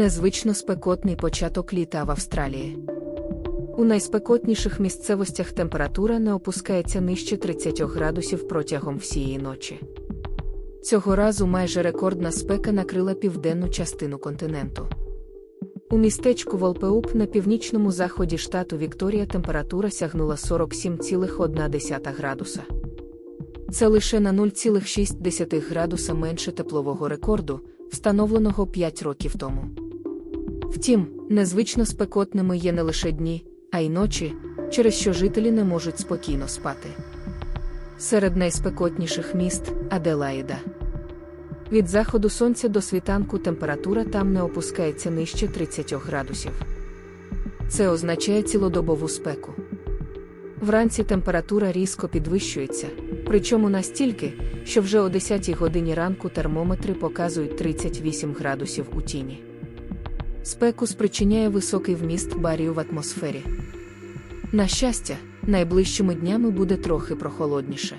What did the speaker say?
Незвично спекотний початок літа в Австралії. У найспекотніших місцевостях температура не опускається нижче 30 градусів протягом всієї ночі. Цього разу майже рекордна спека накрила південну частину континенту. У містечку Волпеуп на північному заході штату Вікторія температура сягнула 47,1 градуса. Це лише на 0,6 градуса менше теплового рекорду, встановленого 5 років тому. Втім, незвично спекотними є не лише дні, а й ночі, через що жителі не можуть спокійно спати. Серед найспекотніших міст Аделаїда. Від заходу сонця до світанку температура там не опускається нижче 30 градусів. Це означає цілодобову спеку. Вранці температура різко підвищується, причому настільки, що вже о 10 годині ранку термометри показують 38 градусів у тіні. Спеку спричиняє високий вміст барію в атмосфері. На щастя, найближчими днями буде трохи прохолодніше.